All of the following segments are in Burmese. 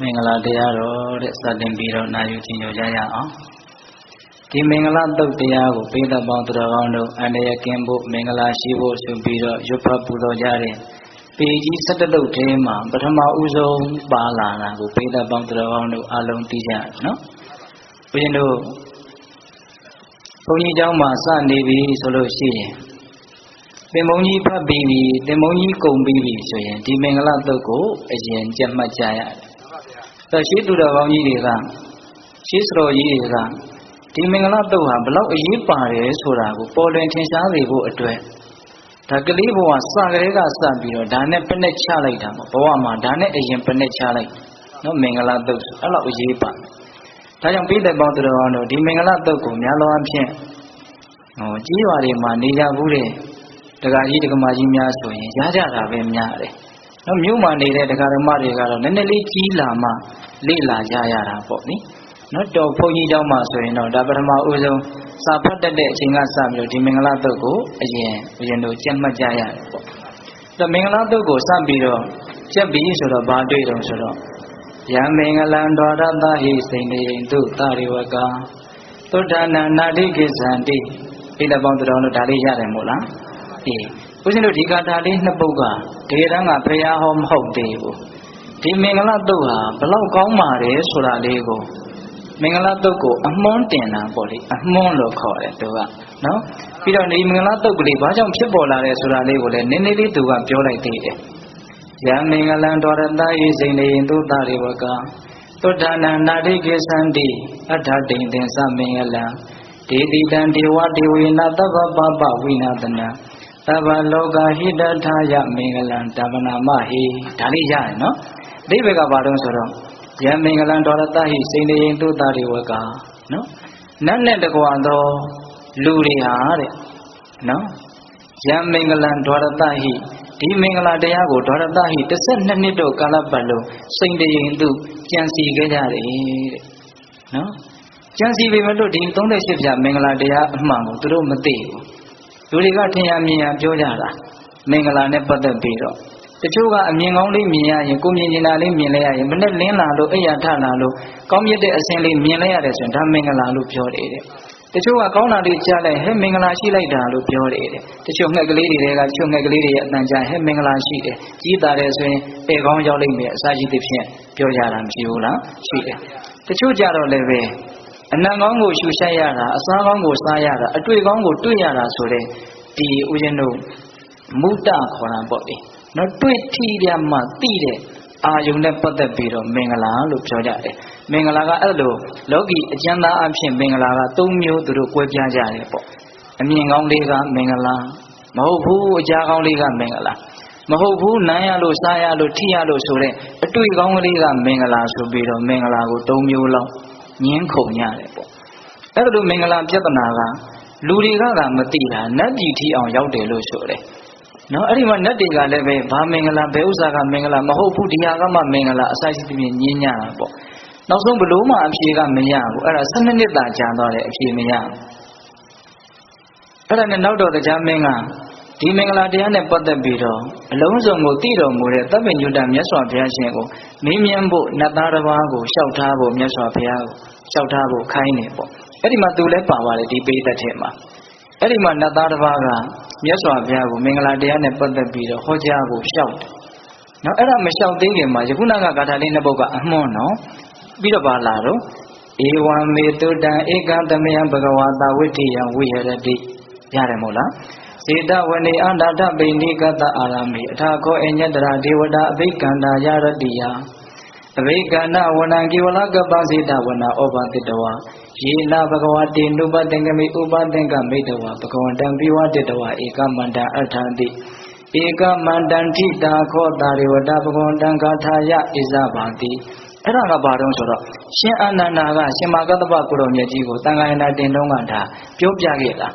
မင်္ဂလာတရားတော်တဲ့စတင်ပြီးတော့နာယူကြည်ညိုကြရအောင်ဒီမင်္ဂလာတုတ်တရားကိုပိဋကပေါင်းသူတော်ကောင်းတို့အန္တရာယ်ကင်းဖို့မင်္ဂလာရှိဖို့ဆိုပြီးတော့ရွတ်ဖတ်ပူဇော်ကြတဲ့ပေကြီး၁၇တုတ်ထဲမှာပထမဦးဆုံးပါလာတာကိုပိဋကပေါင်းသူတော်ကောင်းတို့အလုံးသိကြနော်ဘုရင်တို့ဘုန်းကြီးเจ้าမှာစနေပြီဆိုလို့ရှိရင်သင်္ဘုံကြီးဖတ်ပြီးပြီသင်္ဘုံကြီးကုံပြီးပြီဆိုရင်ဒီမင်္ဂလာတုတ်ကိုအရင်ကြက်မှတ်ကြရတယ် ဆိုရှိသူတော်ကောင်းကြီးတွေကရှိစတော်ကြီးတွေကဒီမင်္ဂလာတုတ်ဟာဘလောက်အရေးပါတယ်ဆိုတာကိုပေါ်လွင်ထင်ရှားစေဖို့အတွက်ဒါကလေးဘဝစကလေးကစပြီးတော့ဒါနဲ့ပနဲ့ချလိုက်တာပေါ့ဘဝမှာဒါနဲ့အရင်ပနဲ့ချလိုက်နော်မင်္ဂလာတုတ်ဆိုအဲ့လောက်အရေးပါဒါကြောင့်ပိသက်ပေါင်းသူတော်ကောင်းတို့ဒီမင်္ဂလာတုတ်ကိုများလောအားဖြင့်ဟောကြီးရွာတွေမှာနေကြဘူးတဲ့ဒကာကြီးဒကမကြီးများဆိုရင်ရကြတာပဲများတယ်နော်မြို့မှာနေတဲ့ဒကာဓမ္မတွေကတော့နည်းနည်းလေးကြီးလာမှ လေ့လာကြရတာပေါ့နိနော်တော်ဘုန်းကြီးကျောင်းမှာဆိုရင်တော့ဒါပထမဦးဆုံးစာဖတ်တတ်တဲ့အချိန်ကစပြီးဒီမင်္ဂလာတုတ်ကိုအရင်ဦးဇင်းတို့ကြက်မှတ်ကြရတယ်ပေါ့ဒါမင်္ဂလာတုတ်ကိုစပြီးတော့ကြက်ပြီးဆိုတော့ဘာတွေ့တုံဆိုတော့ယံမင်္ဂလံတော်ရတဟိစိန်နေတုတာရိဝကသုဒ္ဓနာနာတိကိစ္ဆန္တိိတပေါင်းတော်လို့ဒါလေးရတယ်မို့လားအေးဦးဇင်းတို့ဒီကတာလေးနှစ်ပုဒ်ကတကယ်တမ်းကဘုရားဟောမဟုတ်သေးဘူး ဒီမင်္ဂလာတုတ်ဟာဘလောက်ကောင်းပါတယ်ဆိုတာလေးကိုမင်္ဂလာတုတ်ကိုအမွန်းတင်တာပေါ့လေအမွန်းလို့ခေါ်တယ်သူကနော်ပြီးတော့ဒီမင်္ဂလာတုတ်ကလေးဘာကြောင့်ဖြစ်ပေါ်လာတယ်ဆိုတာလေးကိုလည်းနည်းနည်းလေးသူကပြောလိုက်သေးတယ်ယံမင်္ဂလံတော်ရတယေစိန်နေသုတရိဝကသုဒ္ဓနာနာတိကေသန္တိအထတိန်သင်္သမင်္ဂလံဒေတိတံဒေဝဒေဝေနသဗ္ဗပပဝိနာတနာသဗ္ဗလောကဟိတထာယမင်္ဂလံတပနာမဟိဒါလေးရတယ်နော်အ ဓိပ္ပာယ်ကဘာလို့ဆိုတော့ယံမင်္ဂလံဒေါရတဟိစိန်နေသုတရိဝကနော်နတ်နဲ့တကွာသောလူတွေဟာတဲ့နော်ယံမင်္ဂလံဒေါရတဟိဒီမင်္ဂလာတရားကိုဒေါရတဟိ12နှစ်တော့ကာလပတ်လုံးစိန်တရင်သူကြံစီခဲ့ကြတယ်တဲ့နော်ကြံစီပေမဲ့လို့ဒီ38ပြမင်္ဂလာတရားအမှန်ကိုသူတို့မသိဘူးလူတွေကထင်ရမြင်ရပြောကြတာမင်္ဂလာနဲ့ပတ်သက်ပြီးတော့ တချို့ကအမြင်ကောင်းလေးမြင်ရရင်ကိုမြင်နေတာလေးမြင်လဲရရင်မနဲ့လင်းလာလို့အိယာထလာလို့ကောင်းမြတ်တဲ့အစင်လေးမြင်လဲရတယ်ဆိုရင်ဒါမင်္ဂလာလို့ပြောတယ်တဲ့တချို့ကကောင်းတာလေးကြားလိုက်ဟဲ့မင်္ဂလာရှိလိုက်တာလို့ပြောတယ်တဲ့တချို့ငှက်ကလေးတွေကတချို့ငှက်ကလေးတွေရဲ့အတန်ကြားဟဲ့မင်္ဂလာရှိတယ်ကြီးတာတယ်ဆိုရင်ပေကောင်းရောက်လိမ့်မယ်အစာရှိသည်ဖြင့်ပြောကြတာမရှိဘူးလားရှိတယ်တချို့ကြတော့လည်းပဲအနံကောင်းကိုရှူရှိုက်ရတာအစားကောင်းကိုစားရတာအတွေ့ကောင်းကိုတွေ့ရတာဆိုတဲ့ဒီဦးဇင်းတို့မုဒ္ဒခေါ်တာပေါ့လေ နော်တွေ့ထိရမှသိတဲ့အာယုန်နဲ့ပတ်သက်ပြီးတော့မင်္ဂလာလို့ပြောကြတယ်မင်္ဂလာကအဲ့လိုလောကီအကျဉ်းသားအဖြစ်မင်္ဂလာက၃မျိုးသူတို့ကွဲပြားကြတယ်ပေါ့အမြင်ကောင်းလေးကမင်္ဂလာမဟုတ်ဘူးအကြားကောင်းလေးကမင်္ဂလာမဟုတ်ဘူးနမ်းရလို့စားရလို့ထိရလို့ဆိုတဲ့အတွေ့ကောင်းကလေးကမင်္ဂလာဆိုပြီးတော့မင်္ဂလာကို၃မျိုးလောက်ညင်းခုန်ရတယ်ပေါ့အဲ့ဒါလိုမင်္ဂလာပြဿနာကလူတွေကကမသိတာနတ်ပြည်ထီအောင်ရောက်တယ်လို့ဆိုတယ် နော်အဲ့ဒီမှာနတ်တွေကလည်းပဲဘာမင်္ဂလာဘယ်ဥစ္စာကမင်္ဂလာမဟုတ်ဘူးဒီဟာကမှမင်္ဂလာအစာရှိသဖြင့်ညင်းညတာပေါ့နောက်ဆုံးဘလို့မှအဖြေကမရဘူးအဲ့ဒါ12နှစ်တာကြာသွားတယ်အဖြေမရဘူးအဲ့ဒါနဲ့နောက်တော့တရားမင်းကဒီမင်္ဂလာတရားနဲ့ပတ်သက်ပြီးတော့အလုံးစုံကိုသိတော်မူတဲ့တပ်ပင်ညုတမြတ်စွာဘုရားရှင်ကိုမင်းမြန်းဖို့နတ်သားတစ်ပါးကိုလျှောက်ထားဖို့မြတ်စွာဘုရားကိုလျှောက်ထားဖို့ခိုင်းနေပေါ့အဲ့ဒီမှာသူလည်းပါပါတယ်ဒီပိဋကတ်ထဲမှာ အဲ့ဒီမှာနတ်သားတစ်ပါးကမြတ်စွာဘုရားကိုမင်္ဂလာတရားနဲ့ပတ်သက်ပြီးတော့ဟောကြားဖို့လျှောက်တယ်နော်အဲ့ဒါမလျှောက်သေးခင်မှာယခုနကဂါထာလေးနှစ်ပုဒ်ကအမွန်းနော်ပြီးတော့ပါလာတော့ဧဝံမေတုတံဧကသမယံဘဂဝတာဝိတ္တိယံဝိဟရတိရတယ်မို့လားစေတဝနေအန္တတပိဏိကတအာရမေအထာခောအညတရာဒေဝတာအဘိကန္တာယရတိယအဘိကန္နဝနံကေဝလကပ္ပစေတဝနာဩပတိတဝ ယေနဘဂဝတေနုပသင်္ကမိဥပသင်္ကမိတဝဘဂဝန္တံပိဝတိတဝဧကမန္တံအထံတိဧကမန္တံထိတာခောတာရေဝတာဘဂဝန္တံဂါထာယဣဇဗာတိအဲ့ဒါကဘာတုံးဆိုတော့ရှင်အာနန္ဒာကရှင်မာကတ္တပကိုရောမြတ်ကြီးကိုတန်ခါရဏတင်တုံးကဒါပြောပြခဲ့တာ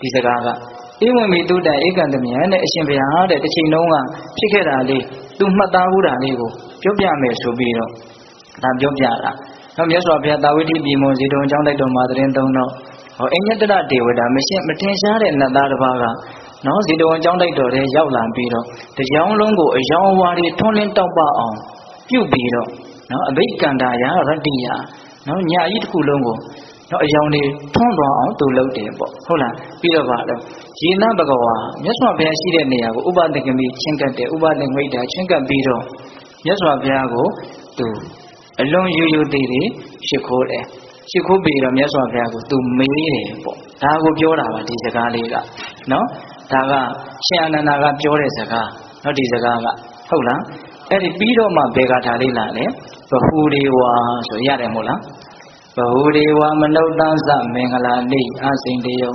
ဒီစကားကဧဝံမိတုတ္တဧကံတမြံတဲ့အရှင်ဘုရားတဲ့တစ်ချိန်လုံးကဖြစ်ခဲ့တာလေးသူမှတ်သားဘူးတာလေးကိုပြောပြမယ်ဆိုပြီးတော့ဒါပြောပြတာ နောက်မြတ်စွာဘုရားတာဝိတိပြည်မွန်ဇေတုံကျောင်းတိုက်တော်မှာတရင်သုံးတော့ဟောအညတရဒေဝတာမရှင်းမထင်ရှားတဲ့နတ်သားတစ်ပါးကနော်ဇေတဝန်ကျောင်းတိုက်တော်ထဲရောက်လာပြီးတော့တရားလုံးကိုအယောင်ဝါတွေထွန်းလင်းတောက်ပအောင်ပြုတ်ပြီးတော့နော်အဘိက္ကန္တာယရတ္တိယနော်ညာကြီးတစ်ခုလုံးကိုနော်အယောင်တွေထွန်းသွားအောင်သူလုပ်တယ်ပေါ့ဟုတ်လားပြီးတော့ပါတော့ယေနဘဂဝါမြတ်စွာဘုရားရှိတဲ့နေရာကိုဥပဒကမိချင်းကပ်တယ်ဥပဒငွိတာချင်းကပ်ပြီးတော့မြတ်စွာဘုရားကိုသူ အလွန်ယူယူသေးသေးရှ िख ိုးတယ်ရှ िख ိုးပြီးတော့မြတ်စွာဘုရားကိုသူမေးတယ်ပေါ့ဒါကိုပြောတာပါဒီစကားလေးကနော်ဒါကရှင်အနန္ဒာကပြောတဲ့စကားနော်ဒီစကားကဟုတ်လားအဲ့ဒီပြီးတော့မှဘေဂါထာလေးလာတယ်ဘဟုဒေဝါဆိုရတယ်မို့လားဘဟုဒေဝမနုဿသမင်္ဂလာနေအစိန်တယုံ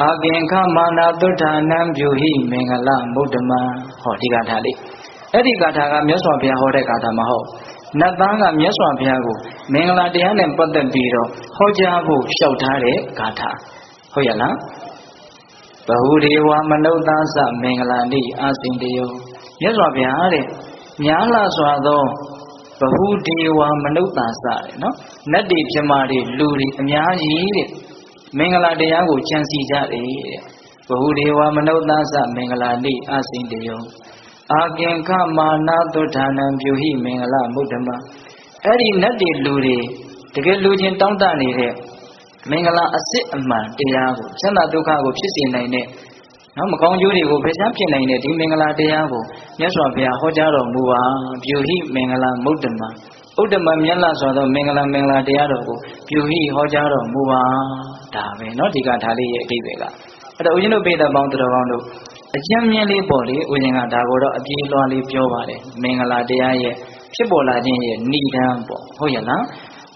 အာကင်ခမာနာတုဋ္ဌာနံပြုဟိမင်္ဂလမုဒ္ဓမံဟောဒီဂါထာလေးအဲ့ဒီဂါထာကမြတ်စွာဘုရားဟောတဲ့ဂါထာမဟုတ် နတ်သားကမြတ်စွာဘုရားကိုမင်္ဂလာတရားနဲ့ပတ်သက်ပြီးတော့ဟောကြားဖို့လျှောက်ထားတဲ့ဂါထာဟုတ်ရလားဘဟုဒေဝမနုဿသမင်္ဂလာနေအစိန်တယုံမြတ်စွာဘုရားတဲ့များလာစွာသောဘဟုဒေဝမနုဿာစတဲ့နော်နတ်တွေပြမတွေလူတွေအများကြီးတဲ့မင်္ဂလာတရားကိုကြံစီကြတယ်တဲ့ဘဟုဒေဝမနုဿာသမင်္ဂလာနေအစိန်တယုံ အာကင်ခမာနာတုဌာနံပြုဟိမင်္ဂလမုဒ္ဓမအဲ့ဒီနတ်တွေလူတွေတကယ်လူချင်းတောင်းတနေတဲ့မင်္ဂလာအစ်စ်အမှန်တရားကိုချမ်းသာဒုက္ခကိုဖြစ်စေနိုင်တဲ့နော်မကောင်းကျိုးတွေကိုဖယ်ရှားဖြစ်နိုင်တဲ့ဒီမင်္ဂလာတရားကိုမြတ်စွာဘုရားဟောကြားတော်မူပါပြုဟိမင်္ဂလာမုဒ္ဓမဥဒ္ဓမမြတ်လာဆိုသောမင်္ဂလာမင်္ဂလာတရားတော်ကိုပြုဟိဟောကြားတော်မူပါဒါပဲเนาะဒီကဒါလေးရဲ့အဓိပ္ပာယ်ကအဲ့တော့ဦးဇင်းတို့ပိဋကပေါင်းတော်ကောင်းတို့ အကျဉ်းမြင့်လေးပေါ့လေဦးဇင်းကဒါကိုတော့အပြေးလွှားလေးပြောပါတယ်မင်္ဂလာတရားရဲ့ဖြစ်ပေါ်လာခြင်းရဲ့ဏိဒံပေါ့ဟုတ်ရဲ့လား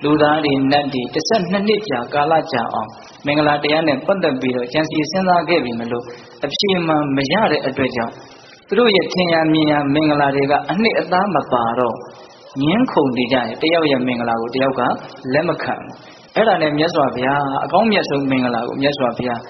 လူသားတွေနတ်တွေ12နှစ်ကြာကာလကြာအောင်မင်္ဂလာတရားနဲ့ပတ်သက်ပြီးတော့ကြံစီစဉ်းစားခဲ့ပြီမလို့အပြည့်မှန်မရတဲ့အတွက်ကြောင့်သူတို့ရဲ့ထင်ရမြင်ရမင်္ဂလာတွေကအနှစ်အသားမပါတော့ငင်းခုန်နေကြတယ်တယောက်ရဲ့မင်္ဂလာကိုတယောက်ကလက်မခံဘူးအဲ့ဒါနဲ့မြတ်စွာဘုရားအကောင်းမြတ်ဆုံးမင်္ဂလာကိုမြတ်စွာဘုရား